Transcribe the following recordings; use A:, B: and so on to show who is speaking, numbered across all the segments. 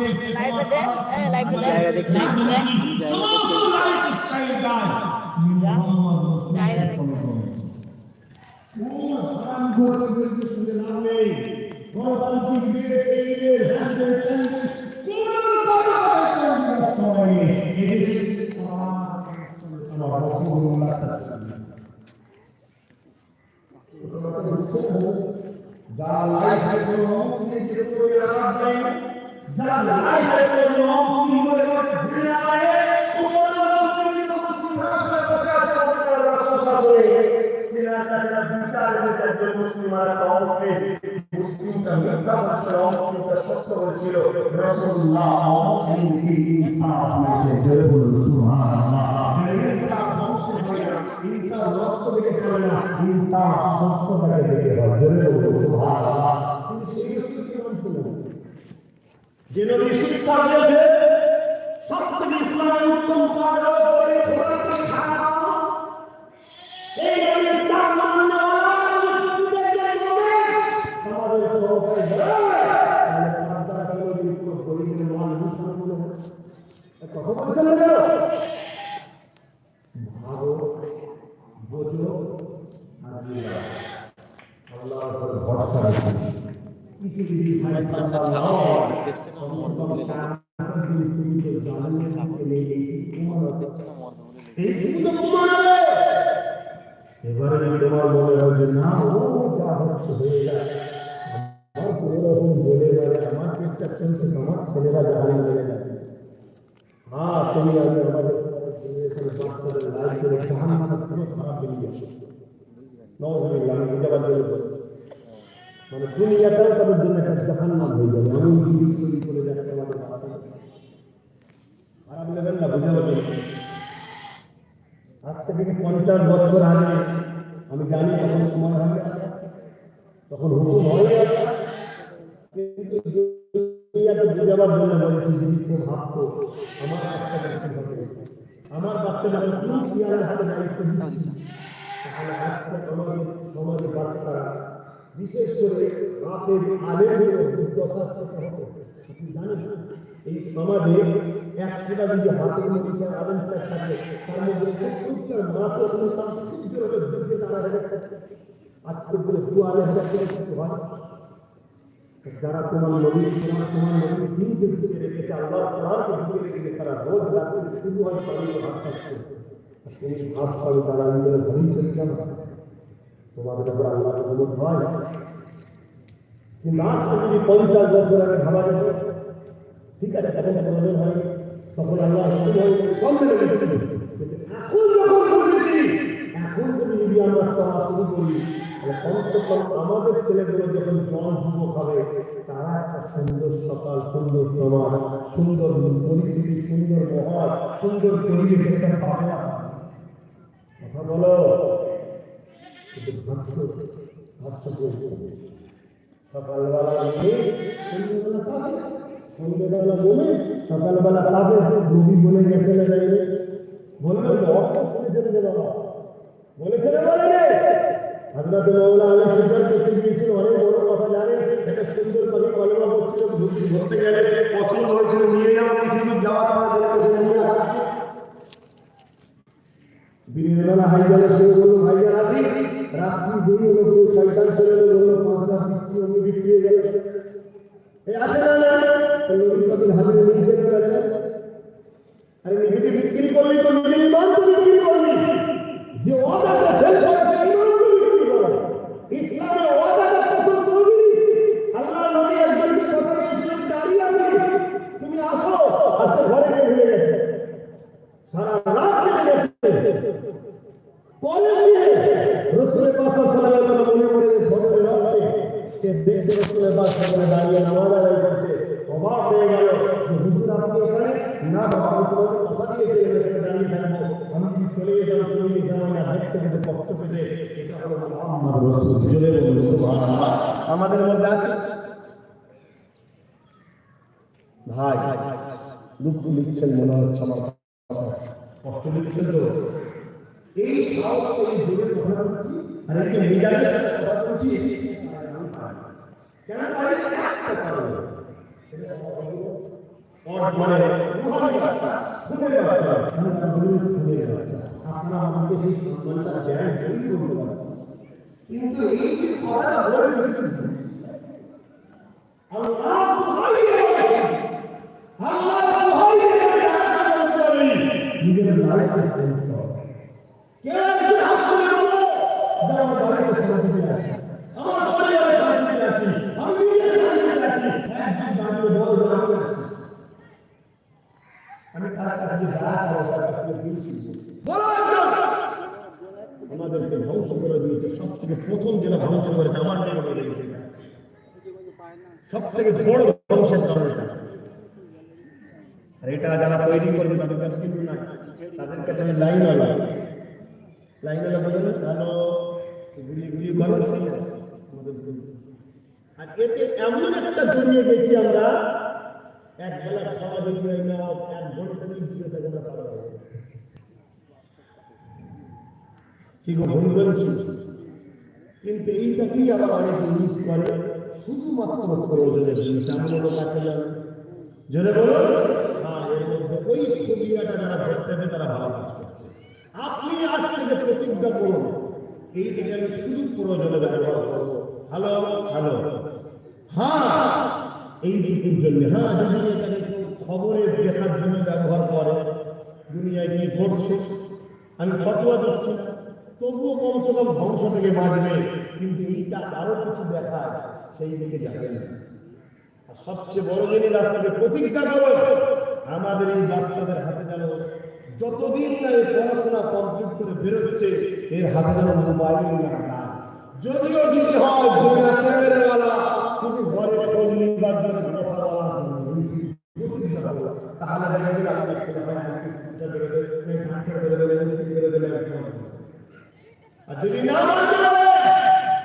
A: মোহাম্মদ
B: জায়গা
A: রসুলের
C: দেখতে।
A: ফলো করো। কোন হারাম সত্য ইনসাফ রক্ত থেকে চলে না, ইনসাফ সত্যতাকে থেকে হয়। জোরে বলুন সুবহানাল্লাহ। কিন্তু সেই রসুলকে মানছে না। যে নবী শিক্ষা দিয়েছে সব থেকে ইসলামের উত্তম কাজ ভরসা রাখো। কিছু কিছু ফয়সালা আল্লাহ এবারে যদি তোমার মনে হয় যে না ও যা হচ্ছে হয়ে যায় আমার কোনোরকম বলে গেলে আমার পেটটা চলছে আমার ছেলেরা জাহানে চলে যাবে হ্যাঁ তুমি আমি আমাদের জেনারেশনের বাচ্চাদের লাইফ করে জাহান মানে পুরো খারাপ বেরিয়ে যাবে নজরুল্লাহ আমি বুঝাবার জন্য বলছি। মানে দুনিয়াটাও তাদের জন্য একটা জাহান নাম হয়ে যাবে। এমন জিনিস তৈরি করে আমাদের বাচ্চারা খারাপ নেবেন না জন্য আজ থেকে পঞ্চাশ বছর আগে, আমি জানি তখন সময় হবে, তখন হুকুম হয়ে। যাবে কিন্তু জন্য আমার হবে? আমার বাচ্চাটা বিশেষ করে রাতের আলেমের দুর্দশার সাথে হতো আপনি জানেন এই সমাজে একশোটা যদি হাতের মধ্যে আলেম সাহেব থাকে তার মধ্যে সত্তরটার মাসে কোনো সাংস্কৃতিক যুদ্ধে তারা হেরে আজকে বলে দু আড়াই হাজার করে কিছু হয় যারা তোমার নবী তোমার তোমার নবী দিনকে ঢুকে রেখেছে আল্লাহ কোরআনকে ঢুকে রেখেছে তারা রোজ রাতে শুধু হয় পালিয়ে হাত থাকছে তুমি হাত পাবে তারা নিজের ঘরেই চলে যাবে তোমাদের উপর আল্লাহ রহমত হয় কিন্তু যদি পঞ্চাশ বছর আগে ভাবা যেত, ঠিক আছে তখন প্রয়োজন হয় তখন আল্লাহ এখন যদি যদি আমরা শুরু করি, তাহলে কম আমাদের ছেলেগুলো যখন যুবক হবে, তারা একটা সুন্দর সকাল, সুন্দর সমাজ সুন্দর পরিস্থিতি, সুন্দর মহল, সুন্দর পরিবেশ, একটা পাবে কথা বলো কিন্তু ভাবছ ভাবছ বলছো সকালবেলা সন্ধ্যেবেলা সকালবেলা পাবে রবি বলে গেছে না যাইবে বলবে তো চলে যাবে বাবা বলেছে বলে হজরত মৌলা কথা জানেন একটা সুন্দর গেলে পছন্দ হয়েছিল নিয়ে যাওয়া কিছুদিন যাওয়ার পর বলেছিল নিয়ে আসা দিনের বেলা রাত্রি দেরি হলো কেউ শয়তান চলে এলো পাঁচ রাত্রি বিক্রি হয়ে গেল। আছে না? দেখতে রসুলের পাশে দাঁড়িয়ে নামাজ আদায় অবাক হয়ে গেল না বাবা আমি চলে চলে পেতে কষ্ট পেতে জোরে বলুন সুবহানাল্লাহ আমাদের দুঃখ লিখছেন মনে হচ্ছে কষ্ট লিখছেন তো এই সাহস করে কেন না? একটা কারণে। কিন্তু এই যে কথাটা বলছেন আল্লাহ দোহাই দিয়েছে। আল্লাহ দোহাই দিয়েছে, আল্লাহ দোহাই দিয়েছে। নিজের লাইফে চেঞ্জ করো কে একজন হাত তুলে বলো যে আমার বাড়িতে শান্তিতে আছি আমার পরিবারে শান্তিতে আছি আমি নিজে শান্তিতে আছি একজন দাঁড়িয়ে বলো যে আমি আছি আমি তার কাছে যা করো তার কাছে দিয়েছি বলো একজন। আমাদেরকে ধ্বংস করে দিয়েছে। সব থেকে প্রথম যেটা ধ্বংস করেছে, আমার সব থেকে বড় ধ্বংসের কারণ এটা। আর এটা যারা তৈরি করেছে, তাদের কাছে কিন্তু না তাদের কাছে আমি লাইন আলা। লাইন আলা বলে ভালো গুলি গুলি করো। আর এতে এমন একটা জড়িয়ে গেছি আমরা, এক বেলা খাওয়া দেখি হয় এক ঘণ্টা নিশ্চয় থাকে না খাওয়া দাওয়া। কি ভুল বলছি? কিন্তু এইটাকেই আবার অনেকে ইউজ করে? শুধুমাত্র প্রয়োজনের জিনিস এমন লোক আছে যারা জোরে বলো। হ্যাঁ এর মধ্যে ওই সুবিধাটা যারা ধরতে তারা ভালো কাজ করছে। আপনি আজ থেকে প্রতিজ্ঞা করুন, এই থেকে আমি শুধু প্রয়োজনে ব্যবহার করব। হ্যালো হ্যালো হ্যাঁ এইটুকুর জন্য। হ্যাঁ যদি এখানে কেউ খবরে দেখার জন্য ব্যবহার করে, দুনিয়ায় কি ঘটছে? আমি ফটোয়া দিচ্ছি না। তবুও কমসে কম ধ্বংস থেকে বাঁচবে, কিন্তু এইটা আরও কিছু দেখায়, সেই দিকে যাবে না আর সবচেয়ে বড় জিনিস আজকে প্রতিজ্ঞা করো, আমাদের এই বাচ্চাদের হাতে যেন যতদিন না এই পড়াশোনা কমপ্লিট করে বেরোচ্ছে, এর হাতে যেন মোবাইল না যদিও দিতে হয় ক্যামেরাওয়ালা শুধু ঘরে ফোন করো। তাহলে দেখবেন আপনার ছেলে হয় আর যদি না মানতে পারে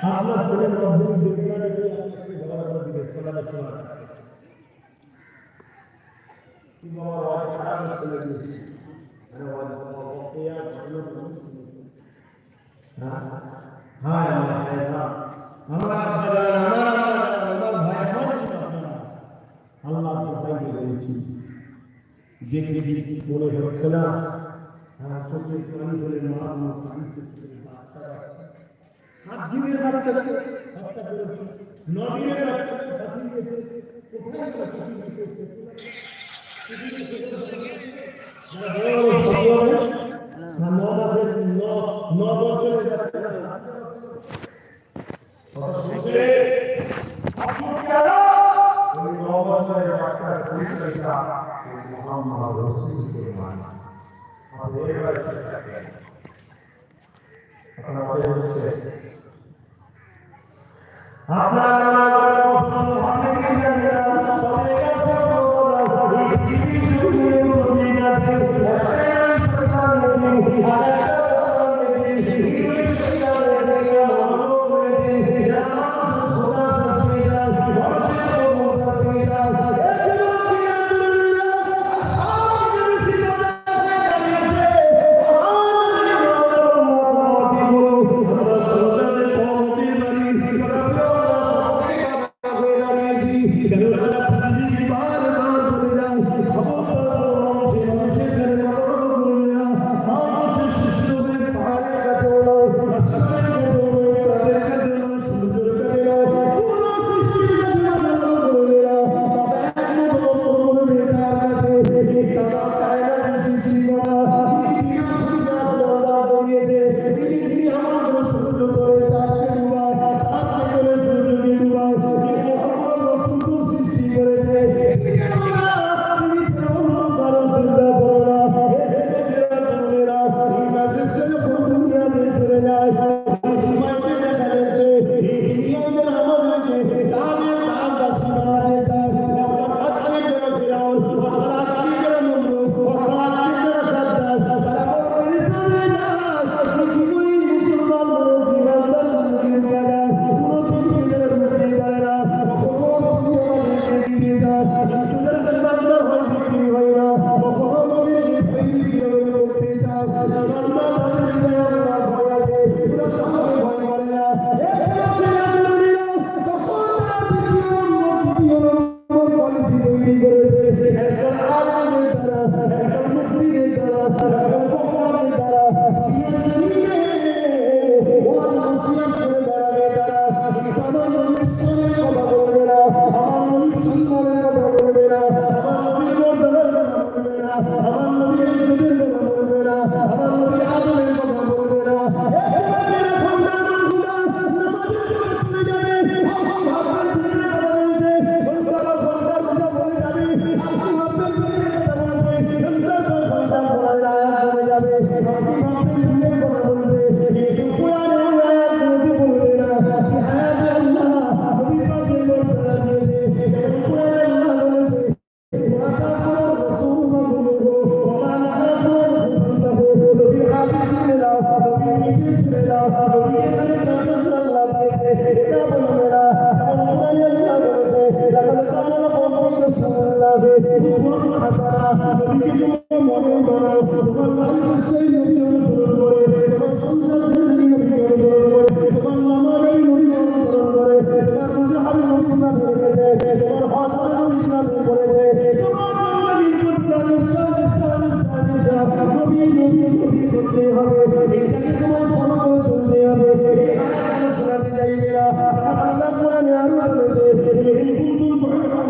A: আপনার ছেলের হ্যাঁ আমার আমার আমার আমার আমার আল্লাহ মনে হ্যাঁ চোখের পানি বলে মা মা পানি সাত দিনের বাচ্চাকে হত্যা করেছে ন দিনের বাচ্চাকে ফাঁসি দিয়েছে কোথায় গেল যারা আপনার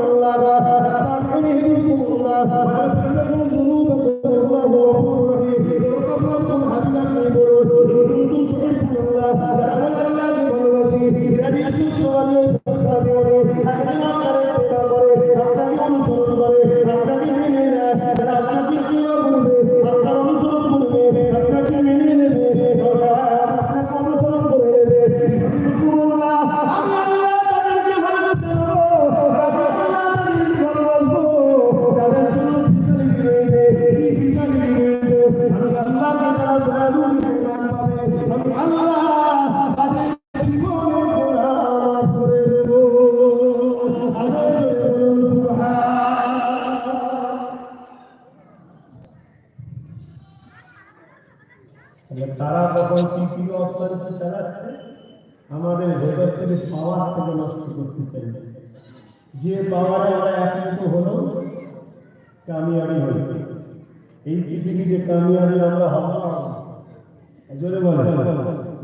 A: আল্লাহ তারা তখন কি কি অবস্থাতে চালাচ্ছে? আমাদের ভেতর থেকে পাওয়ার থেকে নষ্ট করতে চাইছে। যে পাওয়ারে আমরা একমত হলো কামিয়াবি হল এই পৃথিবীতে কামিয়াবি আমরা হব না। জোরে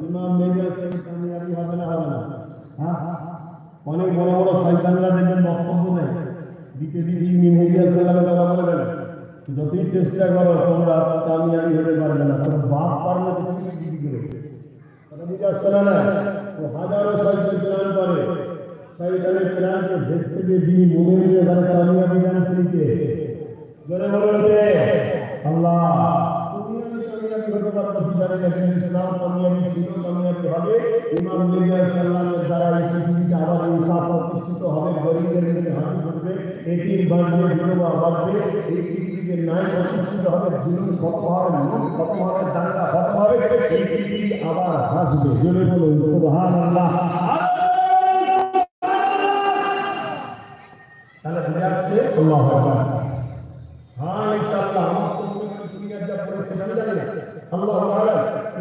A: ইমাম মেজর সাহেব কামিয়াবি হবে না হবে না। হ্যাঁ? অনেক বড় বড় শয়তানরা দেখবেন বক্তব্য নেই দিতে ইমাম মেজর সাহেবের কথা বলবেন যতই চেষ্টা করো, তোমরা কামিয়াবি হতে পারবে না। তোমরা বাপ পারলে তো তুমি দিদি করে বুঝে আসছে না না? ও হাজারো শয়তান প্ল্যান করে। শয়তানের প্ল্যানকে ভেস্তে দিয়ে যিনি মোমেন নিয়ে তারা কামিয়াবি গান শুনছে। জোরে বলুন যে আল্লাহ প্রতিষ্ঠিত গরিবের হাসি এই আবার হাসবে। জোরে বলুন তাহলে বুঝে আসছে আকবার হ্যাঁ ইনশাআল্লাহ আমার তো মনে হয় দুনিয়ার যা পরিস্থিতি আমি জানি না আল্লাহ তাআলা এই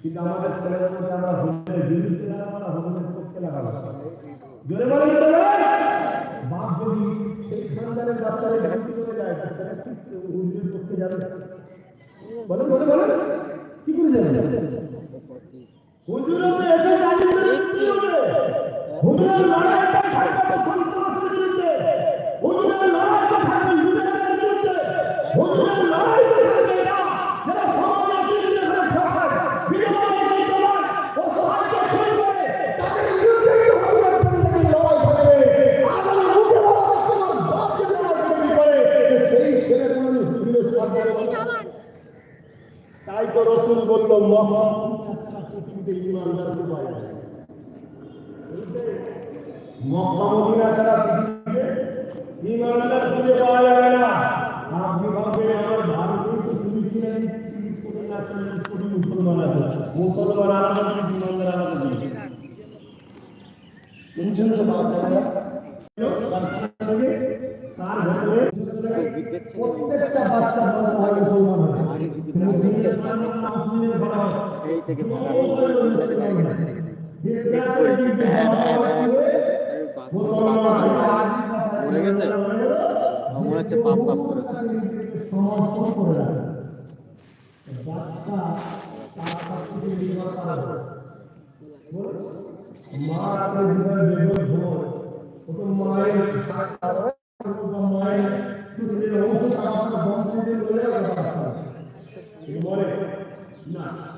A: কিন্তু আমাদের ছেলেগুলোকে আমরা হুজুরের বিরুদ্ধে লাগাবো না পক্ষে লাগাবো জোরে বলে জোরে বাপ যদি সেই সন্তানের বাচ্চাদের বিরুদ্ধে চলে যায় ঠিক হুজুরের পক্ষে যাবে? বলে বলে বলে কি করে যাবে? হুজুরের তো এসে জালিমের বিরুদ্ধে। হুজুরের লড়াইটা থাকবে সন্ত্রাসের বিরুদ্ধে। হুজুরের লড়াইটা থাকবে বিরুদ্ধে। হুজুরের লড়াইটা তো রসুল বলল, মহা ইমানদার উপায় আছে। ছাড়া পৃথিবীতে ইমানদার খুঁজে পাওয়া যাবে না। আপনি ভাববেন আমার ভারতেই তো শুধু কিনা মুসলমান আছে, মুসলমান আলাদা ইমানদার আলাদা শুনছেন তো বাবা তার ভেতরে প্রত্যেকটা বাচ্চা বড় হয় মুসলমান হয় মুসলিমের মুসলিমের বড় হয়
B: সেই থেকে
A: চোটটা হয়ে যায় যেভাবে বলে যাবে যাওয়ার কথা বলে, না, ফেরেশতা লাগানো পড়ে।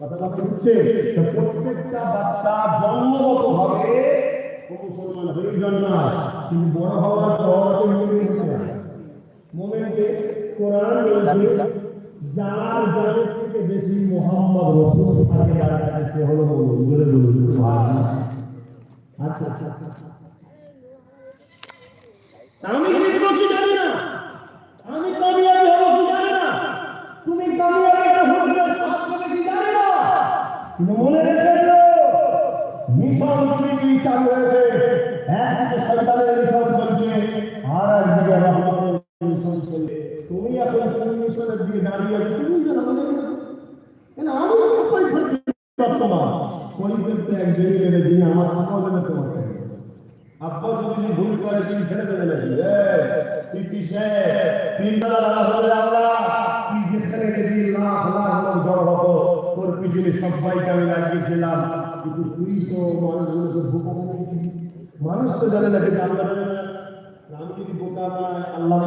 A: কথাটা বুঝছে প্রত্যেকটা বাচ্চা জন্মগতভাবে ও মুসলমান হয়ে জন্মায় বড় হওয়ার পর মোমেন্টে কোরআন যার জানের থেকে বেশি মোহাম্মদ সে হলো বলুন আচ্ছা আচ্ছা আচ্ছা। আমি জিতবো কি জানি না। আমি কামিয়াবি হব কি জানি না। তুমি কামিয়াবি দেবে কি জানি না। মনে রেখে মিশন দুটি চালু হয়েছে। একদিকে শয়তানের মিশন চলছে, আর একদিকে রহমতের মিশন চলছে। তুমি এখন কোন মিশনের দিকে দাঁড়িয়ে আছো, তুমি কেন আমি এক যিনি আমার বলে তোমার আব্বাস যদি ভুল করে, তিনি ছেড়ে দেবে নাকি তিনবার হলে আমরা তুই যেখানে যদি লাখ লাখ লোক জড় হতো, তোর তো মানুষগুলোকে বানিয়েছিস মানুষ তো জানে না কিন্তু আল্লাহ জানে না আমি যদি বোকা নয় আল্লাহ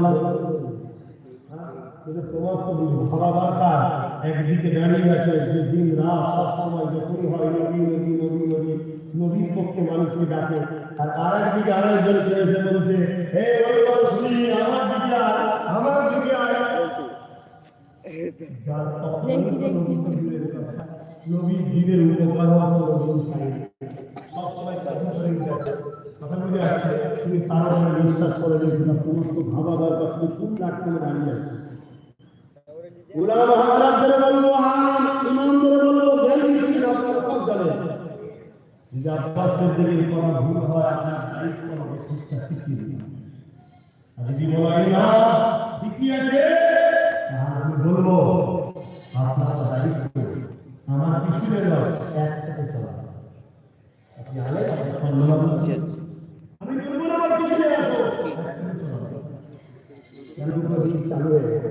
A: কিন্তু তোমার তো ভাবা দরকার। একদিকে দাঁড়িয়ে আছে দিন রাত সব হয় নবীর পক্ষে মানুষকে ডাকে। আর আর একদিকে আরেকজন এসে বলছে হে ওই মানুষনি আমার দিকে আয় আমার দিকে আয়। নবী দিনের উপকার কথা বলে কথা আসছে তুমি তার উপরে বিশ্বাস করে ভাবা দরকার তুমি কোন প্ল্যাটফর্মে দাঁড়িয়ে আছে? বলব দিচ্ছি আপনারা সব জানেন। যদি আব্বাসের দিকে কোনো ভুল হয় আপনার দায়িত্ব হবে ঠিকঠাক শিখিয়ে দিন আর যদি বলাই না ঠিকই আছে তাহলে আমি বলব আপনার দায়িত্ব আমার পিছনে নয় একসাথে চলা। আপনি আলে ধন্যবাদ আমি বলব না আমার পিছনে আসো। একসাথে চলা। কেন দুটো দিন চালু হয়ে গেছে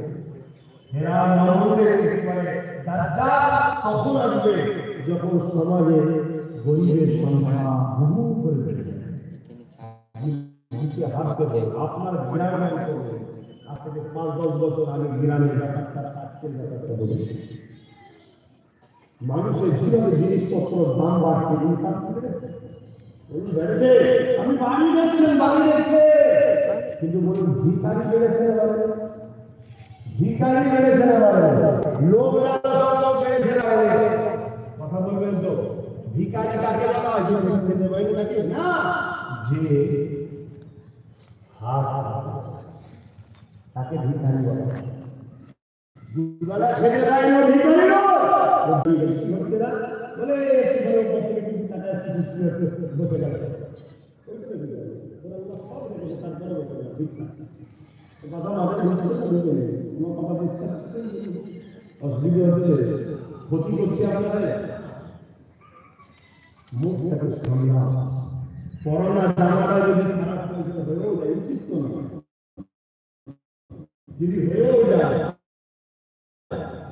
A: হেরা মাহমুদের একেবারে দাজ্জাল তখন আসবে যখন সমাজে গরিবের সংখ্যা বহু করে বেড়ে হাত দেবে আপনার গ্রামে করবে আজ থেকে পাঁচ দশ বছর আগে গ্রামের ব্যাপারটা আজকের ব্যাপারটা বলেছে মানুষের জীবনে জিনিসপত্র দাম বাড়ছে ইনকাম বেড়েছে? আমি বাড়ি দেখছেন বাড়ি দেখছে। কিন্তু বলুন ভিকারি বেড়েছে না ভিখারি বেড়েছে না লোকরা বেড়েছে না কথা বলবেন তো? ভিখারি কাকে বলা হয় যে খেতে পাইনি নাকি না যে হাত তাকে ভিখারি বলা হয়। দুবেলা খেতে পাইনি ও হচ্ছে না? বলে বসে গেল কথা ঢুকে নেই কোনো কথা বুঝতে পারছেন অসুবিধা হচ্ছে ক্ষতি করছে আপনাদের মুখটাকে সামলাও করোনা জামাটা যদি খারাপ পরিচিত হয়েও যায় উচিত তো না যদি হয়েও যায়,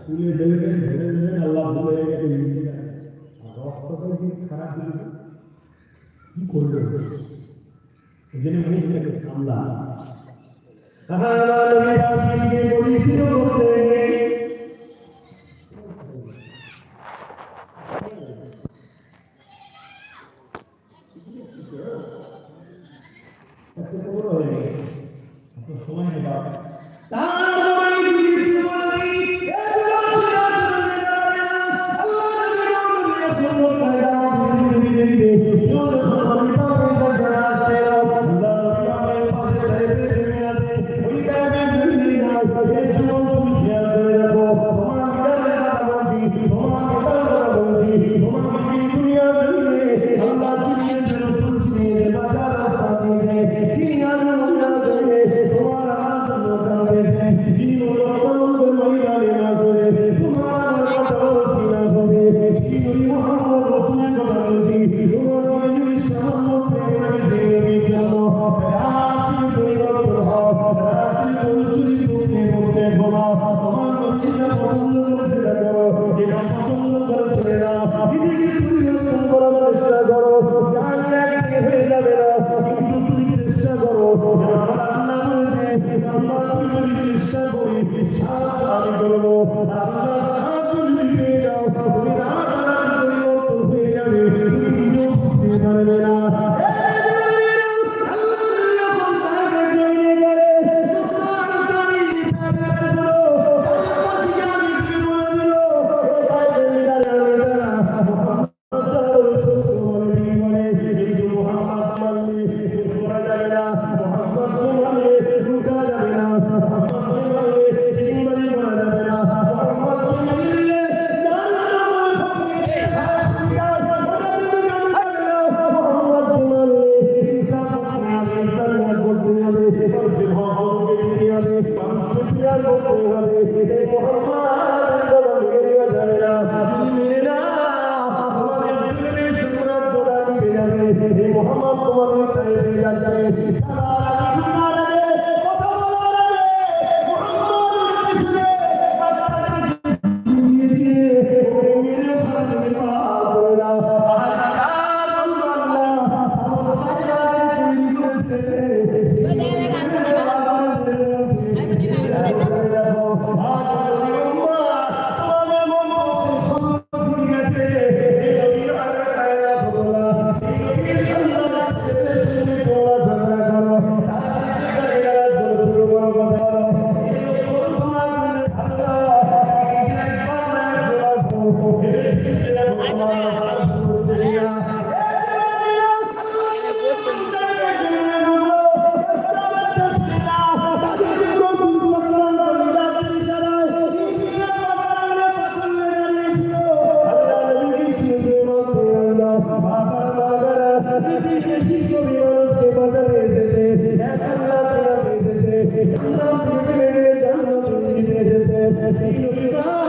A: তুলে দেবেন ধরে দেবেন আল্লাহ ভুলে গেছে নিতে যায় আর রক্তটাই যদি খারাপ হয়ে কি করবে? এই জন্য মুখটাকে সামলা তাহলে আমি Look at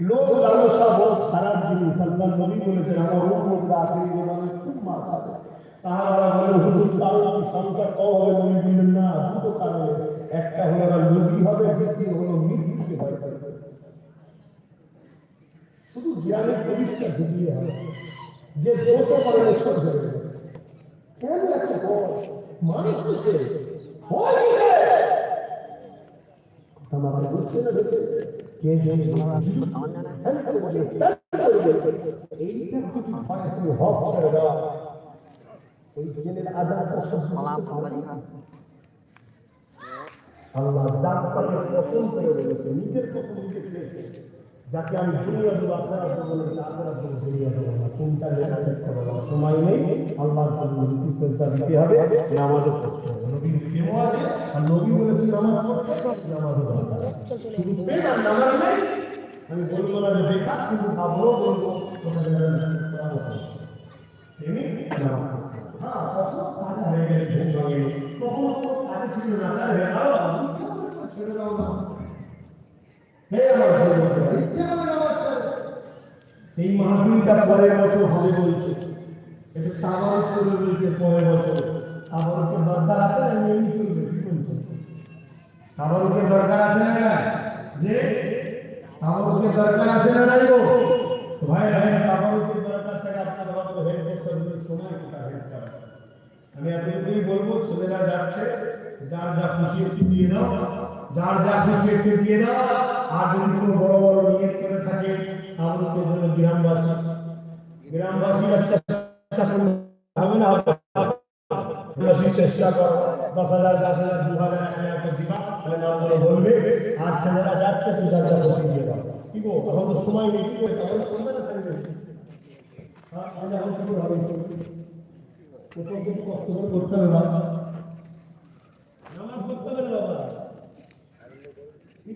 A: লোক লালসা বহুত খারাপ জিনিস আল্লাহ নবী বলেছেন, আমার উম্মতরা আখেরি জীবনে খুব মার খাবে। বলে হুজুর, কারও সংখ্যা কম হবে নবী বললেন না, দুটো কারণে। একটা হলো ওরা নবী হবে, দ্বিতীয় হলো মৃত্যুকে ভয় করবে শুধু জ্ঞানের পরীক্ষা ঢুকিয়ে হবে। যে দোষও করে সহ্য হয়ে যাবে। কেন একটা বল মানুষ হচ্ছে হয় কি রে? আমাকে বুঝতে না দেখে কে যে এইটা যদি হয় তুমি হক ছেড়ে দাও ওই জেনের আজাদটা সহ্য করতে পারবে না। আল্লাহ জাতটাকে পছন্দ করে রয়েছে নিজের পছন্দ নিজে পেয়েছে যাকে আমি দুনিয়া দেবো আপনারা বলে আপনারা বলে দুনিয়া দেবো না কোনটা লেখা দেখতে পাবো সময় নেই আল্লাহর জন্য রুটি সেজদা দিতে হবে নামাজও পড়তে হবে নবীর প্রেমও আর নবী বলে তুই নামাজ পড়তে যে বেকার কিন্তু ভাবলেও বলব হ্যাঁ, কাজ গেলে কখনো কাজে ছিল না, ছেড়ে এই মাহফিলটা পরের বছর হবে বলছে। এটা করে বলছে পরের বছর। আবার উপর দরকার আছে এমনি চলবে? কি বলছে? আবার উপর দরকার আছে না না যে আবার উপর দরকার আছে না নাই গো? ভাই ভাই আবার উপর দরকার থাকে আপনার তো হেল্প করতে হবে সময় কোথায় হেল্প করা? আমি আপনাদেরই বলব, ছেলেরা যাচ্ছে, যার যা খুশি একটু দিয়ে দাও। যার যা খুশি একটু দিয়ে দাও। আর যদি কোনো বড় বড় নিয়ত করে থাকে আমাদের জন্য গ্রামবাসী। গ্রামবাসী চেষ্টা তাহলে বলবে আর ছেলেরা যাচ্ছে তুই যা খুশি দিয়ে দাও। কি গো এখন তো সময় নেই, কি করে তাহলে করবে না হ্যাঁ আজ এখন হবে? করতে হবে হবে কি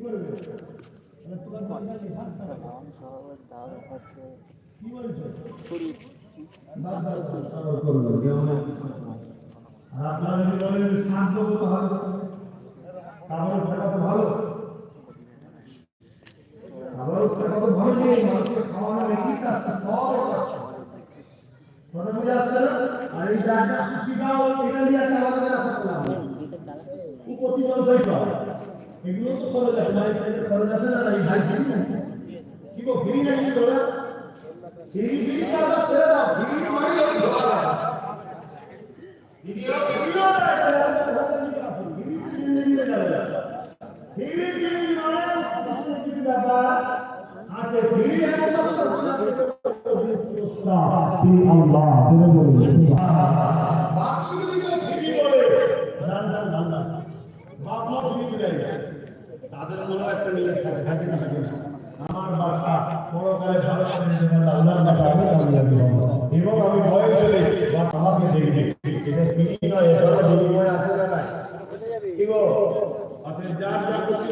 A: সাত দেবো তাহলে তাহলে থাকা তো ভালো। আবারও থাকা তো ভালো যে মানুষকে খাওয়ানো একই কাজ সব কথা বুঝে আসছে না? আর এই জায়গা খুশিটাও এটা নিয়ে একটা আলাদা ব্যবসা করলাম। ও প্রতি মানুষই পাবে এগুলো তো খরচ আছে ভাই খরচ আছে না এই ভাই ফ্রি নাকি? কি গো, ফ্রি নাকি তোরা? ফ্রি ফ্রি কাজ ছেড়ে দাও। ফ্রি মানে ওই ধোকা ভিডিও ভিডিও না তিনি আল্লাহ তিনি বলেন তাদের মনে একটা নিয়ে থাকে আমার এবং আমি ভয় পেলে আমাকে দেখবে। গো আপনি যার যা খুশি